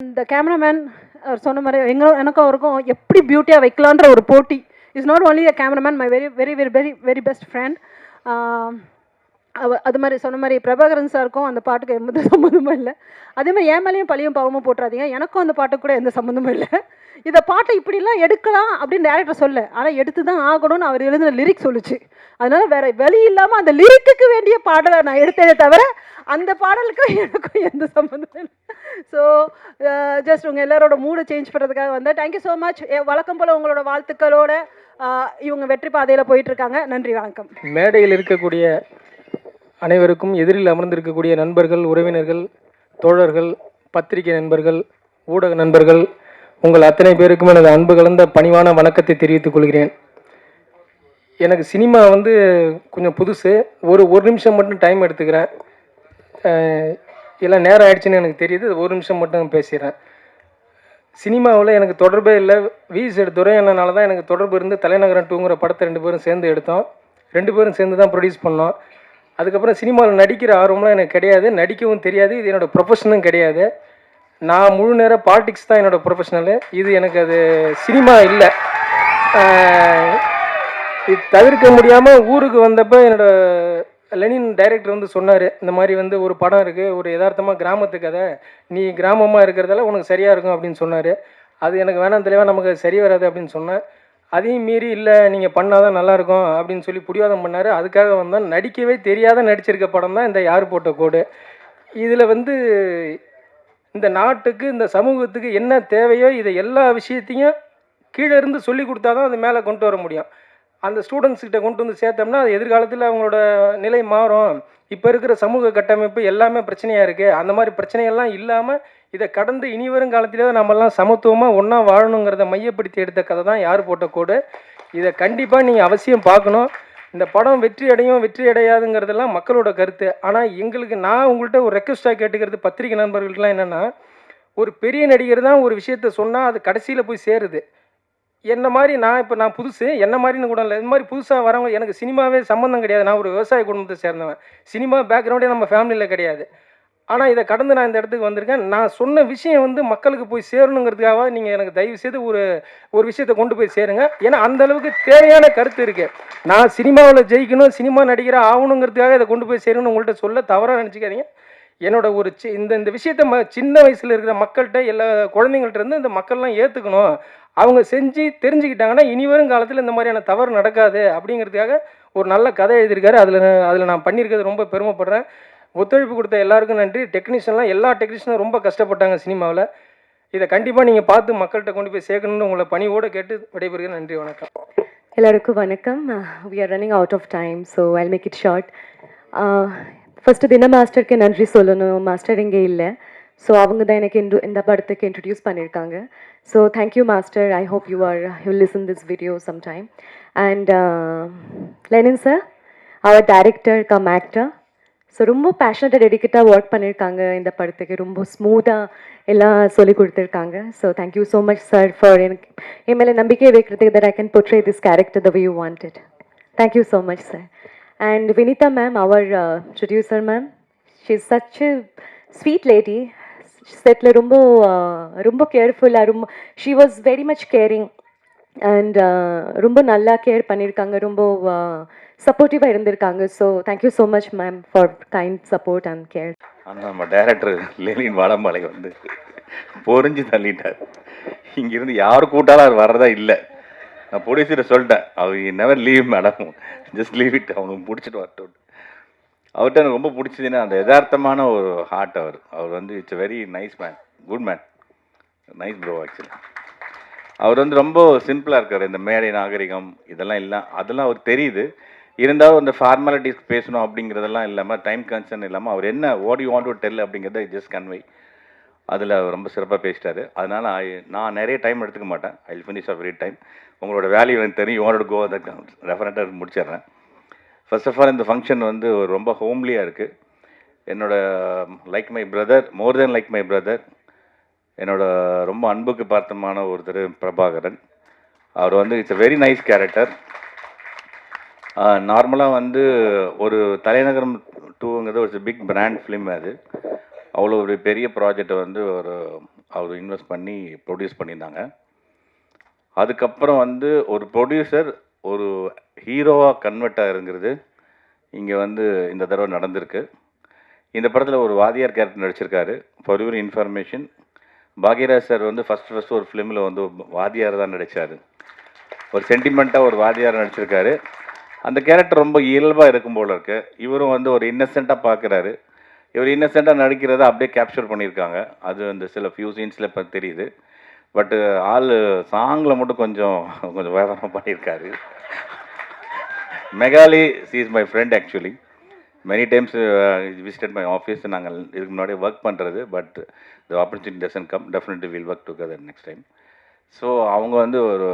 இந்த கேமராமேன் அவர் சொன்ன மாதிரி எங்க எனக்கும் அவருக்கும் எப்படி பியூட்டியாக வைக்கலான்ற ஒரு போட்டி. Is not only a cameraman my very very very very very best friend அது மாதிரி சொன்ன மாதிரி பிரபாகரன் சாருக்கும் அந்த பாட்டுக்கு எந்த சம்மந்தமும் இல்லை. அதே மாதிரி என் மேலேயும் பழியும் பாவமும் போட்டுறாதீங்க. எனக்கும் அந்த பாட்டுக்கு கூட எந்த சம்மந்தமும் இல்லை. இந்த பாட்டை இப்படிலாம் எடுக்கலாம் அப்படின்னு டேரக்டர் சொல்ல ஆனால் எடுத்து தான் ஆகணும்னு அவர் எழுதின லிரிக் சொல்லுச்சு. அதனால வேற வழி இல்லாமல் அந்த லிரிக்குக்கு வேண்டிய பாடலை நான் எடுத்ததே தவிர அந்த பாடலுக்கும் எனக்கும் எந்த சம்மந்தமும் இல்லை. ஸோ ஜஸ்ட் உங்கள் எல்லாரோட மூடை சேஞ்ச் பண்ணுறதுக்காக வந்தேன். தேங்க்யூ ஸோ மச் வழக்கம் போல் உங்களோட வாழ்த்துக்களோட இவங்க வெற்றி பாதையில் போயிட்டு இருக்காங்க. நன்றி வணக்கம். மேடையில் இருக்கக்கூடிய அனைவருக்கும் எதிரில் அமர்ந்திருக்கக்கூடிய நண்பர்கள் உறவினர்கள் தோழர்கள் பத்திரிகை நண்பர்கள் ஊடக நண்பர்கள் உங்கள் அத்தனை பேருக்கும் எனது அன்பு கலந்த பணிவான வணக்கத்தை தெரிவித்துக் கொள்கிறேன். எனக்கு சினிமா வந்து கொஞ்சம் புதுசு. ஒரு ஒரு நிமிஷம் மட்டும் டைம் எடுத்துக்கிறேன். எல்லாம் நேரம் ஆயிடுச்சுன்னு எனக்கு தெரியுது. ஒரு நிமிஷம் மட்டும் பேசிடுறேன். சினிமாவில் எனக்கு தொடர்பே இல்லை. விஸ் எடுத்துறோம் என்னனால தான் எனக்கு தொடர்பு இருந்து தலைநகரம் டூங்கிற படத்தை ரெண்டு பேரும் சேர்ந்து எடுத்தோம். ரெண்டு பேரும் சேர்ந்து தான் ப்ரொடியூஸ் பண்ணோம். அதுக்கப்புறம் சினிமாவில் நடிக்கிற ஆர்வம்லாம் எனக்கு கிடையாது. நடிக்கவும் தெரியாது. இது என்னோடய ப்ரொஃபஷனும் கிடையாது. நான் முழு நேரம் பாலிடிக்ஸ் தான் என்னோடய ப்ரொஃபஷனலு இது எனக்கு அது சினிமா இல்லை. இது தவிர்க்க முடியாமல் ஊருக்கு வந்தப்போ என்னோடய லெனின் டைரக்டர் வந்து சொன்னார் இந்த மாதிரி வந்து ஒரு படம் இருக்குது ஒரு யதார்த்தமாக கிராமத்து கதை நீ கிராமமாக இருக்கிறதால உனக்கு சரியாக இருக்கும் அப்படின்னு சொன்னார். அது எனக்கு வேணாம் தெளிவாக நமக்கு அது சரி வராது அப்படின்னு சொன்னேன். அதையும் மீறி இல்லை நீங்கள் பண்ணாதான் நல்லாயிருக்கும் அப்படின்னு சொல்லி பிடிவாதம் பண்ணார். அதுக்காக வந்தால் நடிக்கவே தெரியாத நடிச்சிருக்க படம் தான் இந்த யார் போட்ட கோடு. இதில் வந்து இந்த நாட்டுக்கு இந்த சமூகத்துக்கு என்ன தேவையோ இதை எல்லா விஷயத்தையும் கீழே இருந்து சொல்லி கொடுத்தா தான் அது மேலே கொண்டு வர முடியும். அந்த ஸ்டூடெண்ட்ஸ்கிட்ட கொண்டு வந்து சேர்த்தோம்னா அது எதிர்காலத்தில் அவங்களோட நிலை மாறும். இப்போ இருக்கிற சமூக கட்டமைப்பு எல்லாமே பிரச்சனையாக இருக்குது அந்த மாதிரி பிரச்சனையெல்லாம் இல்லாமல் இதை கடந்து இனி வரும் காலத்திலே நம்மெல்லாம் சமத்துவமாக ஒன்றா வாழணுங்கிறத மையப்படுத்தி எடுத்த கதை தான் யார் போட்ட கோடு. இதை கண்டிப்பாக நீங்கள் அவசியம் பார்க்கணும். இந்த படம் வெற்றி அடையும் வெற்றி அடையாதுங்கிறதெல்லாம் மக்களோட கருத்து. ஆனால் எங்களுக்கு நான் உங்கள்கிட்ட ஒரு ரெக்வஸ்ட்டாக கேட்டுக்கிறது பத்திரிகை நண்பர்களுக்கெல்லாம் என்னென்னா ஒரு பெரிய நடிகர் தான் ஒரு விஷயத்த சொன்னால் அது கடைசியில் போய் சேருது. என்ன மாதிரி நான் இப்போ நான் புதுசு என்ன மாதிரின்னு கூட இல்லை. இந்த மாதிரி புதுசாக வரவங்க எனக்கு சினிமாவே சம்மந்தம் கிடையாது. நான் ஒரு விவசாய குடும்பத்தை சேர்ந்தவன். சினிமா பேக்ரவுண்டே நம்ம ஃபேமிலியில் கிடையாது. ஆனால் இதை கடந்து நான் இந்த இடத்துக்கு வந்திருக்கேன். நான் சொன்ன விஷயம் வந்து மக்களுக்கு போய் சேரணுங்கிறதுக்காக நீங்கள் எனக்கு தயவு செய்து ஒரு ஒரு விஷயத்தை கொண்டு போய் சேருங்க. ஏன்னா அந்த அளவுக்கு தேவையான கருத்து இருக்குது நான் சினிமாவில் ஜெயிக்கணும் சினிமா நடிகராக ஆகணுங்கிறதுக்காக இதை கொண்டு போய் சேரணும்னு உங்கள்கிட்ட சொல்ல தவறாக நினச்சிக்காதீங்க. என்னோட ஒரு சி இந்த இந்த விஷயத்த ம சின்ன வயசில் இருக்கிற மக்கள்கிட்ட எல்லா குழந்தைங்கள்ட்ட இருந்து இந்த மக்கள்லாம் ஏற்றுக்கணும் அவங்க செஞ்சு தெரிஞ்சுக்கிட்டாங்கன்னா இனி வரும் காலத்தில் இந்த மாதிரியான தவறு நடக்காது அப்படிங்கிறதுக்காக ஒரு நல்ல கதை எழுதியிருக்காரு. அதில் அதில் நான் பண்ணியிருக்கிறது ரொம்ப பெருமைப்படுறேன். ஒத்துழைப்பு கொடுத்த எல்லாருக்கும் நன்றி. டெக்னீஷியன்லாம் எல்லா டெக்னீஷியனும் ரொம்ப கஷ்டப்பட்டாங்க சினிமாவில். இதை கண்டிப்பாக நீங்கள் பார்த்து மக்கள்கிட்ட கொண்டு போய் சேர்க்கணும்னு உங்களை பணியோடு கேட்டு விடைபெறுகிறேன். நன்றி வணக்கம். எல்லாருக்கும் வணக்கம். We are running out of time so I make it short first தின மாஸ்டருக்கு நன்றி சொல்லணும். மாஸ்டர் இங்கே இல்லை. ஸோ அவங்க தான் எனக்கு இன்று இந்த படத்துக்கு இன்ட்ரடியூஸ் பண்ணியிருக்காங்க. So thank you master I hope you are you listen this video some time and Lenin sir our director cum actor so ரொம்ப பேஷனட்டாக டெடிக்கேட்டாக ஒர்க் பண்ணியிருக்காங்க இந்த படத்துக்கு. ரொம்ப ஸ்மூத்தாக எல்லாம் சொல்லி கொடுத்துருக்காங்க. So thank you so much sir for எனக்கு என் மேலே நம்பிக்கை வைக்கிறதுக்கு that I can portray this character the way you wanted thank you so much sir and Vinitha ma'am our producer ma'am she is such sweet lady settle ரொம்ப ரொம்ப கேர்ஃபுல்லாக ரொம்ப she was very much caring and ரொம்ப நல்லா care பண்ணியிருக்காங்க ரொம்ப சப்போர்ட்டிவாக இருந்திருக்காங்க. So thank you so much ma'am for kind support and care ஆனால் நம்ம டேரக்டர் லெனின் வாடம்பாளை வந்து பொறிஞ்சு தள்ளிட்டார். இங்கிருந்து யார் கூட்டாலும் அவர் வர்றதா இல்லை. நான் ப்ரொடியூசரை சொல்லிட்டேன் அவர் never leave madam just leave it அவங்க பிடிச்சிட்டு வரட்டும். அவர்கிட்ட எனக்கு ரொம்ப பிடிச்சதுன்னா அந்த யதார்த்தமான ஒரு ஹார்ட் அவர். அவர் வந்து it's very nice man good man nice bro actually அவர் வந்து ரொம்ப சிம்பிளாக இருக்கார். இந்த மேடை நாகரிகம் இதெல்லாம் இல்லை அதெல்லாம் அவர் தெரியுது. இருந்தாலும் அந்த ஃபார்மாலிட்டிஸ் பேசணும் அப்படிங்கிறதெல்லாம் இல்லாமல் டைம் கன்சர்ன் இல்லாமல் அவர் என்ன what you want to tell அப்படிங்கிறத ஜஸ்ட் கன்வை அதில் ரொம்ப சிறப்பாக பேசிட்டாரு. அதனால் நான் நிறைய டைம் எடுத்துக்க மாட்டேன். I finish off very time உங்களோட வேல்யூ எனக்கு தெரியும். யூ வாண்ட் கோ அதை ரெஃபரண்டாக முடிச்சிடுறேன். ஃபர்ஸ்ட் ஆஃப் ஆல் இந்த ஃபங்க்ஷன் வந்து ஒரு ரொம்ப ஹோம்லியாக இருக்குது என்னோடய like my brother more then like my brother என்னோட ரொம்ப அன்புக்கு பார்த்தமான ஒருத்தர் பிரபாகரன். அவர் வந்து it's a very nice character நார்மலாக வந்து ஒரு தலைநகரம் டூங்கிறது ஒரு பிக் பிராண்ட் ஃபிலிம் அது. அவ்வளோ ஒரு பெரிய ப்ராஜெக்டை வந்து ஒரு அவர் இன்வெஸ்ட் பண்ணி ப்ரொடியூஸ் பண்ணியிருந்தாங்க. அதுக்கப்புறம் வந்து ஒரு ப்ரொடியூசர் ஒரு ஹீரோவாக கன்வெர்ட் ஆகிருங்கிறது இங்கே வந்து இந்த தடவை நடந்திருக்கு. இந்த படத்தில் ஒரு வாதியார் கேரக்டர் நடிச்சிருக்காரு. For your information Bhagyaraj sir வந்து ஃபஸ்ட் ஃபஸ்ட் ஒரு ஃபிலிமில் வந்து வாதியார் தான் நடித்தார் ஒரு சென்டிமெண்ட்டாக ஒரு வாதியார் நடிச்சிருக்காரு. அந்த கேரக்டர் ரொம்ப இயல்பாக இருக்கும் போல இருக்கு. இவரும் வந்து ஒரு இன்னசென்ட்டாக பார்க்குறாரு இவர் இன்னசென்ட்டாக நடிக்கிறத அப்படியே கேப்சர் பண்ணியிருக்காங்க. அது அந்த சில ஃபியூ சீன்ஸில் இப்போ தெரியுது. பட்டு ஆள் சாங்கில் மட்டும் கொஞ்சம் கொஞ்சம் விவரம் பண்ணியிருக்காரு. Megali she is my friend actually many times visited my office நாங்கள் இதுக்கு முன்னாடி ஒர்க் பண்ணுறது but the opportunity doesn't come definitely will work together next time so அவங்க வந்து ஒரு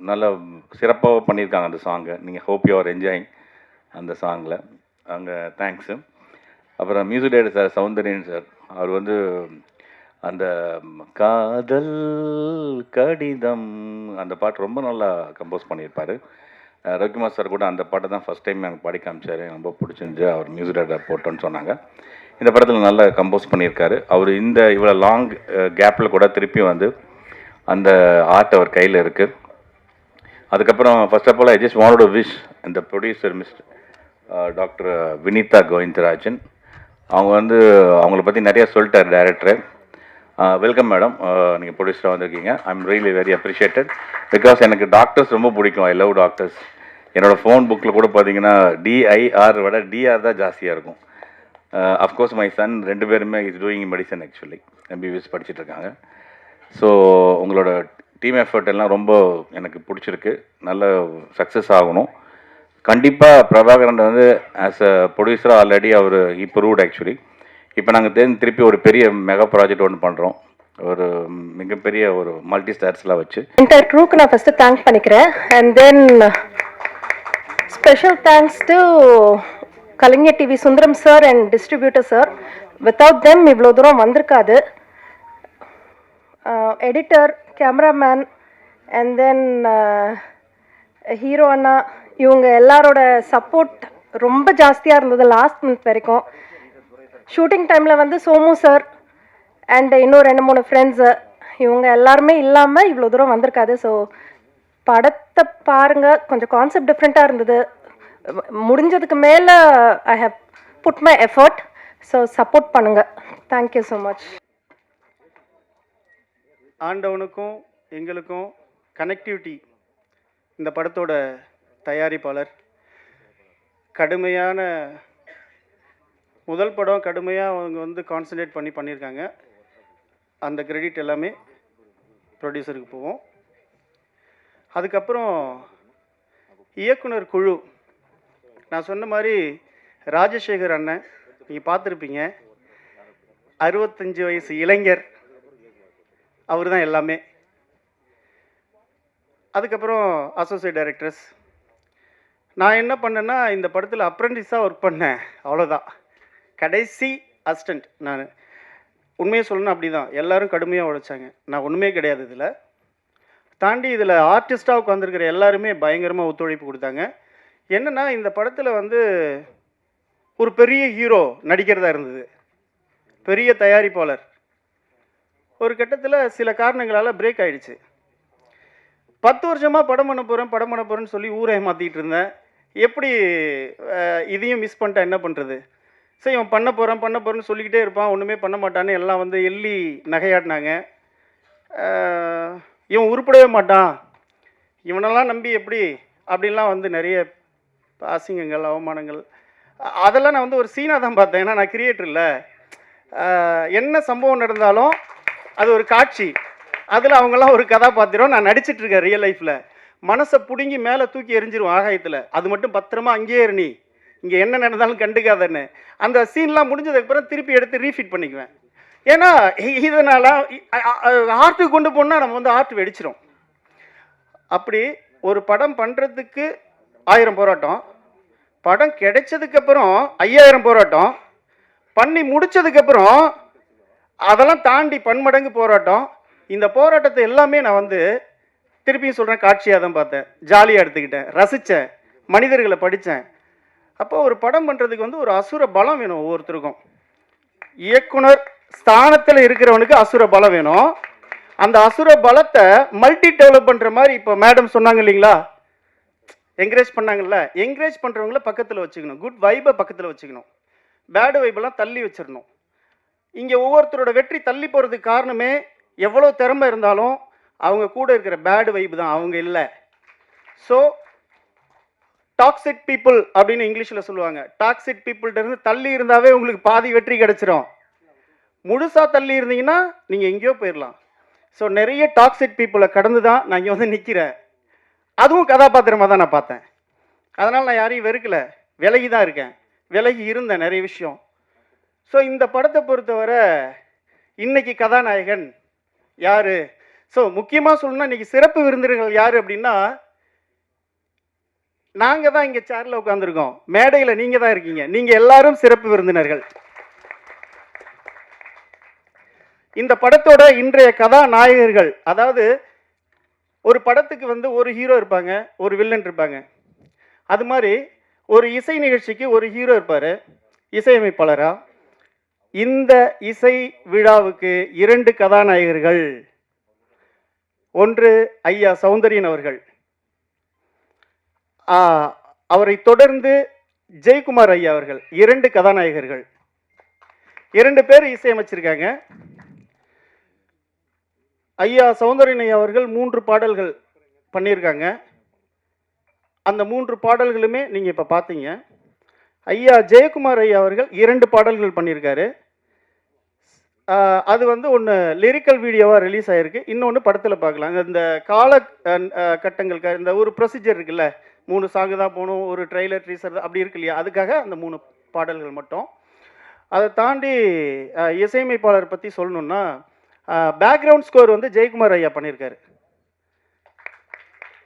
நல்ல சிறப்பாக பண்ணியிருக்காங்க அந்த சாங்கை நீங்கள் ஹோப் யூ ஆர் என்ஜாயிங் அந்த சாங்கில் அங்கே தேங்க்ஸு அப்புறம் music director sir Soundaryan sir அவர் வந்து அந்த காதல் கடிதம் அந்த பாட்டு ரொம்ப நல்லா கம்போஸ் பண்ணியிருப்பார். ரவிக்குமார் சார் கூட அந்த பாட்டை தான் ஃபஸ்ட் டைம் எனக்கு பாடி காமிச்சார். எனக்கு ரொம்ப பிடிச்சிருந்துச்சு. அவர் மியூசிக் டேரக்டர் போட்டோன்னு சொன்னாங்க. இந்த படத்தில் நல்லா கம்போஸ் பண்ணியிருக்காரு. அவர் இந்த இவ்வளோ லாங் கேப்பில் கூட திருப்பி வந்து அந்த ஆர்ட் அவர் கையில் இருக்குது அதுக்கப்புறம் first of all I just to wish இந்த producer mister doctor Vinitha Govindarajan. அவங்க வந்து அவங்கள பற்றி நிறையா சொல்லிட்டார் டேரக்டர் வெல்கம் மேடம் நீங்கள் ப்ரொடியூசராக வந்திருக்கீங்க. I am really very appreciated because எனக்கு டாக்டர்ஸ் ரொம்ப பிடிக்கும். ஐ லவ் டாக்டர்ஸ் என்னோட ஃபோன் புக்கில் கூட பார்த்தீங்கன்னா டிஐஆர் விட டிஆர் தான் ஜாஸ்தியாக இருக்கும். அஃப்கோர்ஸ் மை சன் ரெண்டு பேருமே is doing medicine actually MBBS படிச்சுட்டு இருக்காங்க. ஸோ உங்களோட டீம் எஃபர்ட் எல்லாம் ரொம்ப எனக்கு பிடிச்சிருக்கு. நல்ல சக்ஸஸ் ஆகணும். கண்டிப்பாக பிரபாகரன் வந்து ஆஸ் அ ப்ரொடியூசராக ஆல்ரெடி அவர் இம்ப்ரூவ்ட் ஆக்சுவலி இப்போ நாங்கள் தெரிஞ்சு திருப்பி ஒரு பெரிய மெகா ப்ராஜெக்ட் ஒன்று பண்ணுறோம் ஒரு மிகப்பெரிய ஒரு மல்டி ஸ்டார்ஸ்லாம் வச்சு. இன்டர் ட்ரூக்கு நான் ஃபஸ்ட்டு தேங்க் பண்ணிக்கிறேன். And then special thanks to Kalaignar TV Sundaram sir and distributor sir without them இவ்வளோ தூரம் வந்திருக்காது. Editor cameraman and then hero அண்ணா இவங்க எல்லாரோட சப்போர்ட் ரொம்ப ஜாஸ்தியாக இருந்தது லாஸ்ட் மினிட் வரைக்கும். ஷூட்டிங் டைமில் வந்து சோமு சார் அண்டு இன்னும் ரெண்டு மூணு ஃப்ரெண்ட்ஸு இவங்க எல்லாருமே இல்லாமல் இவ்வளோ தூரம் வந்திருக்காது. ஸோ படத்தை பாருங்கள் கொஞ்சம் கான்செப்ட் டிஃப்ரெண்ட்டாக இருந்தது. முடிஞ்சதுக்கு மேலே I have put my effort so support பண்ணுங்கள் தேங்க்யூ ஸோ மச் ஆண்டவனுக்கும் எங்களுக்கும் கனெக்டிவிட்டி இந்த படத்தோட தயாரிப்பாளர். கடுமையான முதல் படம் கடுமையாக அவங்க வந்து கான்சன்ட்ரேட் பண்ணி பண்ணியிருக்காங்க. அந்த கிரெடிட் எல்லாமே ப்ரொடியூசருக்கு போவோம் அதுக்கப்புறம் இயக்குனர் குழு. நான் சொன்ன மாதிரி ராஜசேகர் அண்ணன் நீங்கள் பார்த்துருப்பீங்க. அறுபத்தஞ்சு வயசு இளைஞர். அவர் தான் எல்லாமே. அதுக்கப்புறம் அசோசியேட் டைரக்டர்ஸ் நான் என்ன பண்ணேன்னா இந்த படத்தில் அப்ரெண்டிஸாக ஒர்க் பண்ணேன். அவ்வளோதான் கடைசி அசிஸ்டண்ட் நான் உண்மையை சொல்லணும் அப்படி தான் எல்லோரும் கடுமையாக உழைச்சாங்க. நான் ஒன்றுமே கிடையாது இதில். தாண்டி இதில் ஆர்டிஸ்டாக உட்காந்துருக்கிற எல்லாருமே பயங்கரமாக ஒத்துழைப்பு கொடுத்தாங்க. என்னென்னா இந்த படத்தில் வந்து ஒரு பெரிய ஹீரோ நடிக்கிறதா இருந்தது. பெரிய தயாரிப்பாளர். ஒரு கட்டத்தில் சில காரணங்களால் பிரேக் ஆகிடுச்சு பத்து வருஷமாக படம் பண்ண போகிறேன் படம் பண்ண போகிறேன்னு சொல்லி ஊரை ஏமாற்றிட்டு இருந்தேன். எப்படி இதையும் மிஸ் பண்ணிட்டா என்ன பண்ணுறது சரி இவன் பண்ண போகிறான் பண்ண போகிறேன்னு சொல்லிக்கிட்டே இருப்பான். ஒன்றுமே பண்ண மாட்டான்னு எல்லாம் வந்து எள்ளி நகையாடினாங்க இவன் உருப்படவே மாட்டான். இவனெல்லாம் நம்பி எப்படி? அப்படின்லாம் வந்து நிறைய அசிங்கங்கள் அவமானங்கள். அதெல்லாம் நான் வந்து ஒரு சீனாக தான் பார்த்தேன். ஏன்னா நான் கிரியேட்டர் இல்லை. என்ன சம்பவம் நடந்தாலும் அது ஒரு காட்சி. அதில் அவங்கெல்லாம் ஒரு கதாபாத்திரம். நான் நடிச்சிட்டு இருக்கேன் ரியல் லைஃப்பில் மனசை பிடுங்கி மேலே தூக்கி எரிஞ்சிரும் ஆகாயத்தில். அது மட்டும் பத்திரமா அங்கேயே இருநீ இங்கே என்ன நடந்தாலும் கண்டுக்காதன்னு. அந்த சீன்லாம் முடிஞ்சதுக்கப்புறம் திருப்பி எடுத்து ரீஃபிட் பண்ணிக்குவேன். ஏன்னா இதனால் ஆர்ட்டுக்கு கொண்டு போனால் நம்ம வந்து ஆர்ட் வெடிச்சிரும். அப்படி ஒரு படம் பண்ணுறதுக்கு ஆயிரம் போராட்டம். படம் கிடைச்சதுக்கப்புறம் ஐயாயிரம் போராட்டம். பண்ணி முடித்ததுக்கப்புறம் அதெல்லாம் தாண்டி பன்மடங்கு போராட்டம். இந்த போராட்டத்தை எல்லாமே நான் வந்து திருப்பியும் சொல்கிறேன் காட்சியாக தான் பார்த்தேன். ஜாலியாக எடுத்துக்கிட்டேன். ரசித்தேன் மனிதர்களை படித்தேன் அப்போ ஒரு படம் பண்ணுறதுக்கு வந்து ஒரு அசுர பலம் வேணும் ஒவ்வொருத்தருக்கும். இயக்குனர் ஸ்தானத்தில் இருக்கிறவனுக்கு அசுர பலம் வேணும். அந்த அசுர பலத்தை மல்டி டெவலப் பண்ணுற மாதிரி இப்போ மேடம் சொன்னாங்க இல்லைங்களா? என்கரேஜ் பண்ணாங்கல்ல? என்கரேஜ் பண்ணுறவங்கள பக்கத்தில் வச்சுக்கணும். குட் வைபை பக்கத்தில் வச்சுக்கணும். பேடு வைபெல்லாம் தள்ளி வச்சிடணும். இங்கே ஒவ்வொருத்தரோட வெற்றி தள்ளி போகிறதுக்கு காரணமே எவ்வளோ திறமை இருந்தாலும் அவங்க கூட இருக்கிற பேடு வைப்பு தான். அவங்க இல்லை. ஸோ டாக்ஸிக் பீப்புள் அப்படின்னு இங்கிலீஷில் சொல்லுவாங்க. டாக்ஸிக் பீப்புள்கிட்ட இருந்து தள்ளி இருந்தாவே உங்களுக்கு பாதி வெற்றி கிடைச்சிரும். முழுசாக தள்ளி இருந்தீங்கன்னா நீங்கள் எங்கேயோ போயிடலாம் ஸோ நிறைய டாக்ஸிக் பீப்புளை கடந்து தான் நான் இங்கே வந்து நிற்கிறேன் அதுவும் கதாபாத்திரமாக தான் நான் பார்த்தேன். அதனால் நான் யாரையும் வெறுக்கலை. விலகி தான் இருக்கேன். விலகி இருந்தேன் நிறைய விஷயம். ஸோ இந்த படத்தை பொறுத்தவரை இன்னைக்கு கதாநாயகன் யார்? ஸோ முக்கியமாக சொல்லணும்னா இன்றைக்கி சிறப்பு விருந்தினர்கள் யார் அப்படின்னா நாங்கள் தான் இங்கே சேரில் உட்காந்துருக்கோம் மேடையில் நீங்கள் தான் இருக்கீங்க. நீங்கள் எல்லாரும் சிறப்பு விருந்தினர்கள். இந்த படத்தோட இன்றைய கதாநாயகர்கள் அதாவது ஒரு படத்துக்கு வந்து ஒரு ஹீரோ இருப்பாங்க ஒரு வில்லன் இருப்பாங்க. அது மாதிரி ஒரு இசை நிகழ்ச்சிக்கு ஒரு ஹீரோ இருப்பார் இசையமைப்பாளராக இந்த இசை விழாவுக்கு இரண்டு கதாநாயகர்கள். ஒன்று ஐயா சௌந்தரியன் அவர்கள். அவரை தொடர்ந்து ஜெயக்குமார் ஐயா அவர்கள் இரண்டு கதாநாயகர்கள். இரண்டு பேர் இசையமைச்சிருக்காங்க. ஐயா சௌந்தரியன் ஐயா அவர்கள் மூன்று பாடல்கள் பண்ணியிருக்காங்க. அந்த மூன்று பாடல்களுமே நீங்கள் இப்போ பார்த்தீங்க. ஐயா ஜெயக்குமார் ஐயா அவர்கள் இரண்டு பாடல்கள் பண்ணியிருக்காரு. அது வந்து ஒன்று லிரிக்கல் வீடியோவாக ரிலீஸ் ஆகிருக்கு இன்னொன்று படத்தில் பார்க்கலாம். இந்த- கால கட்டங்களுக்கு இந்த ஒரு ப்ரொசீஜர் இருக்குல்ல. மூணு சாங்கு தான் போகணும் ஒரு ட்ரெய்லர் ட்ரீசர் அப்படி இருக்கு இல்லையா? அதுக்காக அந்த மூணு பாடல்கள் மட்டும். அதை தாண்டி இசையமைப்பாளர் பற்றி சொல்லணுன்னா பேக்ரவுண்ட் ஸ்கோர் வந்து ஜெயக்குமார் ஐயா பண்ணியிருக்காரு.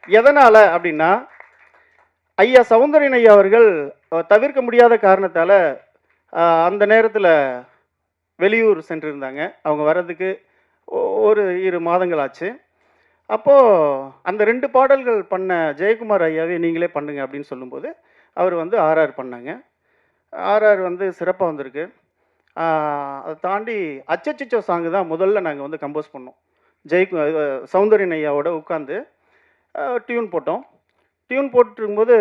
எதனால் அப்படின்னா ஐயா சௌந்தரியன் ஐயா அவர்கள் தவிர்க்க முடியாத காரணத்தால் அந்த நேரத்தில் வெளியூர் சென்றிருந்தாங்க. அவங்க வர்றதுக்கு ஒ- ஒரு இரு மாதங்கள் ஆச்சு. அப்போது அந்த ரெண்டு பாடல்கள் பண்ண ஜெயக்குமார் ஐயாவே நீங்களே பண்ணுங்க அப்படின்னு சொல்லும்போது அவர் வந்து ஆர்ஆர் பண்ணாங்க. ஆர்ஆர் வந்து சிறப்பாக வந்திருக்கு. அதை தாண்டி அச்சச்சிச்சோ சாங்கு தான் முதல்ல நாங்கள் வந்து கம்போஸ் பண்ணோம். ஜெய்கு சௌந்தரியன் ஐயாவோட உட்காந்து டியூன் போட்டோம். டியூன் போட்டிருக்கும்போது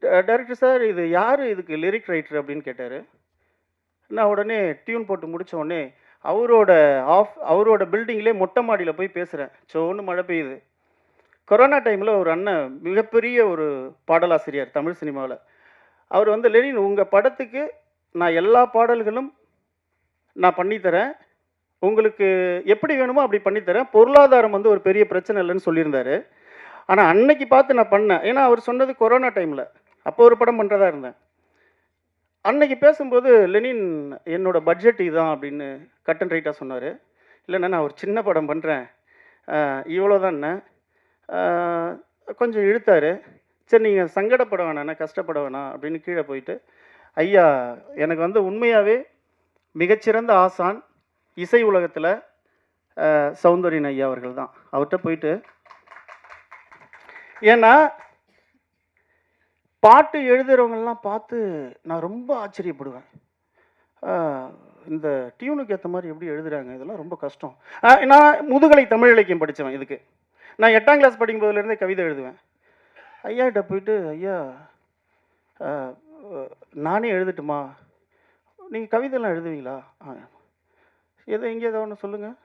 டைரக்டர் சார் இது யார் இதுக்கு லிரிக் ரைட்டர் அப்படின்னு கேட்டார். நான் உடனே டியூன் போட்டு முடித்த உடனே அவரோட ஆஃப் அவரோட பில்டிங்லேயே மொட்டை மாடியில் போய் பேசுகிறேன் சோன்னு மழை பெய்யுது. கொரோனா டைமில் ஒரு அண்ணன் மிகப்பெரிய ஒரு பாடலாசிரியர் தமிழ் சினிமாவில். அவர் வந்து லெனின் உங்கள் படத்துக்கு நான் எல்லா பாடல்களும் நான் பண்ணித்தரேன் உங்களுக்கு எப்படி வேணுமோ அப்படி பண்ணித்தரேன் பொருளாதாரம் வந்து ஒரு பெரிய பிரச்சனை இல்லைன்னு சொல்லியிருந்தார். ஆனால் அன்னைக்கு பார்த்து நான் பண்ணேன். ஏன்னா அவர் சொன்னது கொரோனா டைமில் அப்போ ஒரு படம் பண்ணுறதா இருந்தேன். அன்னைக்கு பேசும்போது லெனின் என்னோட பட்ஜெட் இதுதான் அப்படின்னு கட் அண்ட் ரைட்டாக சொன்னார். இல்லைண்ணா நான் ஒரு சின்ன படம் பண்ணுறேன் இவ்வளோ கொஞ்சம் இழுத்தாரு. சரி நீங்கள் சங்கடப்பட வேணாண்ணே கஷ்டப்பட வேணாம் அப்படின்னு கீழே போயிட்டு ஐயா எனக்கு வந்து உண்மையாகவே மிகச்சிறந்த ஆசான் இசை உலகத்தில் சௌந்தரியன் ஐயா அவர்கள் தான். அவர்கிட்ட போயிட்டு ஏன்னா பாட்டு எழுதுகிறவங்கள்லாம் பார்த்து நான் ரொம்ப ஆச்சரியப்படுவேன். இந்த டியூனுக்கு ஏற்ற மாதிரி எப்படி எழுதுகிறாங்க இதெல்லாம் ரொம்ப கஷ்டம். நான் முதுகலை தமிழ் இலக்கியம் படித்தவன் இதுக்கு. நான் எட்டாம் கிளாஸ் படிக்கும் போதுலேருந்தே கவிதை எழுதுவேன். ஐயாட்ட போயிட்டு ஐயா நானே எழுதட்டுமா? நீங்கள் கவிதைலாம் எழுதுவீங்களா? ஆ எதோ எங்கே ஏதோ ஒன்று சொல்லுங்கள்